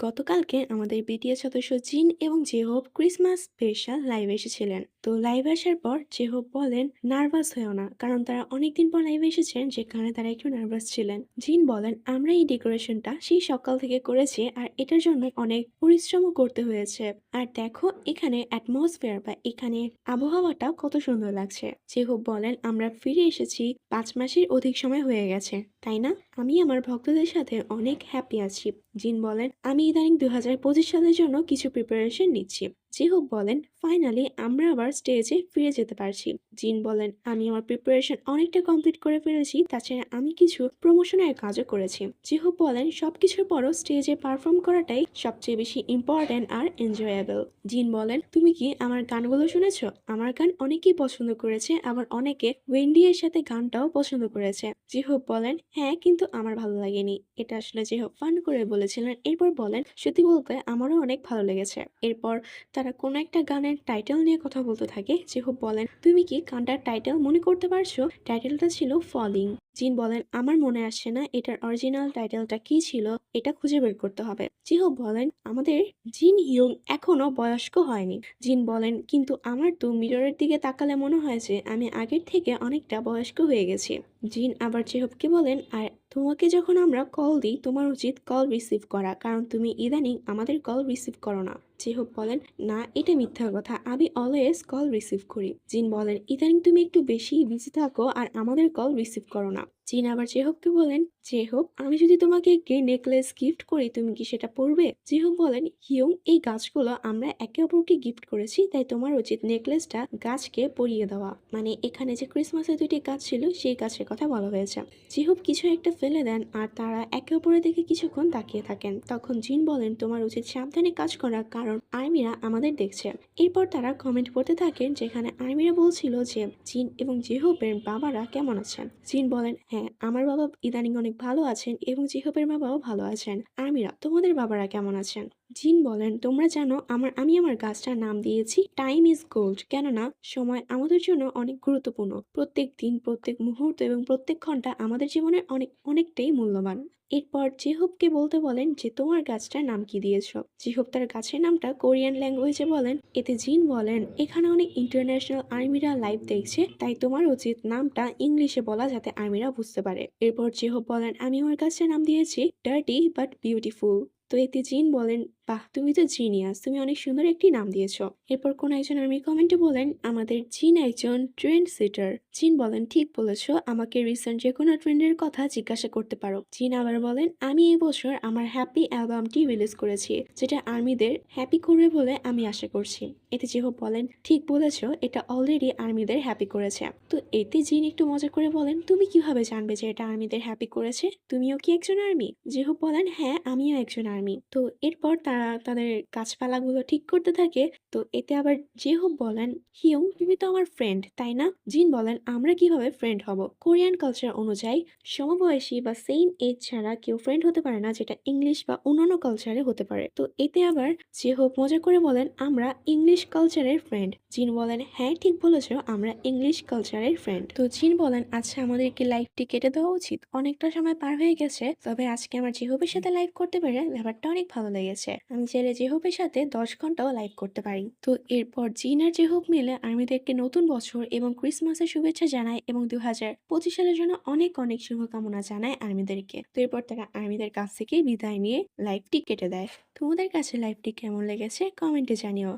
গতকালকে আমাদের বিটিএস সদস্য জিন এবং জেহব ক্রিসমাস স্পেশাল লাইভ এসেছিলেন। তো লাইভ আসার পর জেহব বলেন, নার্ভাস হয়েও না, কারণ তারা অনেকদিন পর লাইভ এসেছেন, যেখানে তারা একটু নার্ভাস ছিলেন। জিন বলেন, আমরা এই ডেকোরেশনটা সেই সকাল থেকে করেছি আর এটার জন্য অনেক পরিশ্রমও করতে হয়েছে। আর দেখো, এখানে অ্যাটমসফিয়ার বা এখানে আবহাওয়াটা কত সুন্দর লাগছে। জেহব বলেন, আমরা ফিরে এসেছি, পাঁচ মাসের অধিক সময় হয়ে গেছে, তাই না? আমি আমার ভক্তদের সাথে অনেক হ্যাপি আছি। জিন বলেন, আমি ইদানিং দু হাজার পঁচিশ সালের জন্য কিছু প্রিপারেশন নিচ্ছি। জিহুক বলেন ফাইনালি আমরা আবার স্টেজে ফিরে যেতে পারছি। জিন বলেন, আমি আমার প্রিপারেশন অনেকটা কমপ্লিট করে ফেলেছি, তাছাড়া আমি কিছু প্রমোশনের কাজও করেছি। জিহুক বলেন, সবকিছুর পরও স্টেজে পারফর্ম করাটাই সবচেয়ে বেশি ইম্পর্ট্যান্ট আর এনজয়েবল জিন বলেন, তুমি কি আমার গানগুলো শুনেছো? আমার গান অনেকেই পছন্দ করেছে, আবার অনেকে ওয়েন্ডি এর সাথে গানটাও পছন্দ করেছে। জিহুক বলেন হ্যাঁ কিন্তু আমার ভালো লাগেনি। এটা আসলে যেহব ফান করে বলেছিলেন। এরপর বলেন, সত্যি বলতে আমারও অনেক ভালো লেগেছে। এরপর তারা কোনো একটা গানের টাইটেল নিয়ে কথা বলতে থাকে যেহব বলেন, তুমি কি গানটার টাইটেল মনে করতে পারছ? টাইটেলটা ছিল ফলিং জিন বলেন, আমার মনে আসছে না, এটার অরিজিনাল টাইটেলটা কি ছিল, এটা খুঁজে বের করতে হবে। জিহব বলেন, আমাদের জিন হিয়ং এখনও বয়স্ক হয়নি। জিন বলেন, কিন্তু আমার তো মিররের দিকে তাকালে মনে হয় যে আমি আগের থেকে অনেকটা বয়স্ক হয়ে গেছি। জিন আবার চেহবকে বলেন, আর তোমাকে যখন আমরা কল দিই, তোমার উচিত কল রিসিভ করা। কারণ তুমি ইদানিং আমাদের কল রিসিভ করো না। যে হোক বলেন, না, এটা মিথ্যা কথা। আমি অলওয়েজ কল রিসিভ করি। জিন বলেন, ইদানিং তুমি একটু বেশি বিজি থাকো আর আমাদের কল রিসিভ করো না। জিন আবার চেহবকে বলেন চেহব আমি যদি তোমাকে একটি নেকলেস গিফট করি, তুমি কি সেটা পরবে? চেহব বলেন, হিয়ং, এই গাছগুলো আমরা একে অপরকে গিফট করেছি, তাই তোমার উচিত নেকলেসটা গাছকে পরিয়ে দেওয়া। মানে এখানে যে ক্রিসমাসের দুইটি গাছ ছিল, সেই গাছের কথা বলা হয়েছে। চেহব কিছু একটা ফেলে দেন, আর তারা একে অপরের দিকে কিছুক্ষণ তাকিয়ে থাকেন। তখন জিন বলেন, তোমার উচিত সাবধানে কাজ করা, কারণ আর্মিরা আমাদের দেখছে। এরপর তারা কমেন্ট করতে থাকেন, যেখানে আর্মিরা বলছিল যে, জিন এবং জেহবের বাবারা কেমন আছেন? জিন বলেন হ্যাঁ আমার বাবা ইদানিং অনেক ভালো আছেন এবং জেহবের বাবাও ভালো আছেন। আমিরা, তোমাদের বাবারা কেমন আছেন? জিন বলেন। তোমরা জানো, আমার, আমি আমার গাছটার নাম দিয়েছি টাইম ইজ গোল্ড কেননা সময় আমাদের জন্য অনেক গুরুত্বপূর্ণ। প্রত্যেক দিন, প্রত্যেক মুহূর্ত এবং প্রত্যেক ঘণ্টা আমাদের জীবনের অনেক, অনেকটাই মূল্যবান। এরপর জেহবকে বলতে বলেন যে, তোমার গাছটার নাম কি দিয়েছ? জেহব তার গাছের নামটা কোরিয়ান ল্যাঙ্গুয়েজে বলেন। এতে জিন বলেন, এখানে অনেক ইন্টারন্যাশনাল আর্মিরা লাইভ দেখছে, তাই তোমার উচিত নামটা ইংলিশে বলা যাতে আর্মিরা বুঝতে পারে। এরপর জেহব বলেন, আমি আমার গাছটার নাম দিয়েছি ডার্টি বাট বিউটিফুল তো এতে জিন বলেন বাহ, তুমি তো জিনিয়াস তুমি অনেক সুন্দর একটি নাম দিয়েছ। এরপর কোন একজন আর্মি কমেন্টে বলেন, আমাদের জিন একজন ট্রেন্ড সেটার জিন বলেন, ঠিক বলেছ, আমাকে রিসেন্ট যে কোনো ট্রেন্ডের কথা জিজ্ঞাসা করতে পারো। জিন আবার বলেন, আমি এই বছর আমার হ্যাপি অ্যালবামটি রিলিজ করেছি, যেটা আর্মিদের হ্যাপি করবে বলে আমি আশা করছি। এতে যেহব বলেন, ঠিক বলেছ, এটা অলরেডি আর্মিদের হ্যাপি করেছে। তো এতে জিন একটু মজা করে বলেন, তুমি কীভাবে জানবে যে এটা আর্মিদের হ্যাপি করেছে? তুমিও কি একজন আর্মি যেহব বলেন হ্যাঁ আমিও একজন আর্মি তো এরপর তারা তাদের গাছপালাগুলো ঠিক করতে থাকে। তো এতে আবার জেহব বলেন হিয়ং তুমি তো আমার ফ্রেন্ড তাই না? জিন বলেন, আমরা কীভাবে ফ্রেন্ড হব? কোরিয়ান কালচার অনুযায়ী সমবয়সী বা সেম এজ ছাড়া কেউ ফ্রেন্ড হতে পারে না, যেটা ইংলিশ বা অন্যান্য কালচারে হতে পারে। তো এতে আবার জেহব মজা করে বলেন, আমরা ইংলিশ কালচারের ফ্রেন্ড জিন বলেন হ্যাঁ ঠিক বলেছ, আমরা ইংলিশ কালচারের ফ্রেন্ড তো জিন বলেন আচ্ছা আমাদেরকে লাইভটি কেটে দেওয়া উচিত। অনেকটা সময় পার হয়ে গেছে, তবে আজকে আমার জেহবের সাথে লাইভ করতে পেরে ব্যাপারটা অনেক ভালো লেগেছে। আমি চাইলে জেহবের সাথে দশ ঘন্টাও লাইভ করতে পারি। তো এরপর জিন আর জেহব মিলে আর্মিদেরকে নতুন বছর এবং ক্রিসমাসের শুভেচ্ছা জানায় এবং দু হাজার পঁচিশ সালের জন্য অনেক অনেক শুভকামনা জানায় আর্মিদেরকে। তো এরপর তারা আর্মিদের কাছ থেকে বিদায় নিয়ে লাইভটি কেটে দেয়। তোমাদের কাছে লাইভটি কেমন লেগেছে? কমেন্টে জানিও।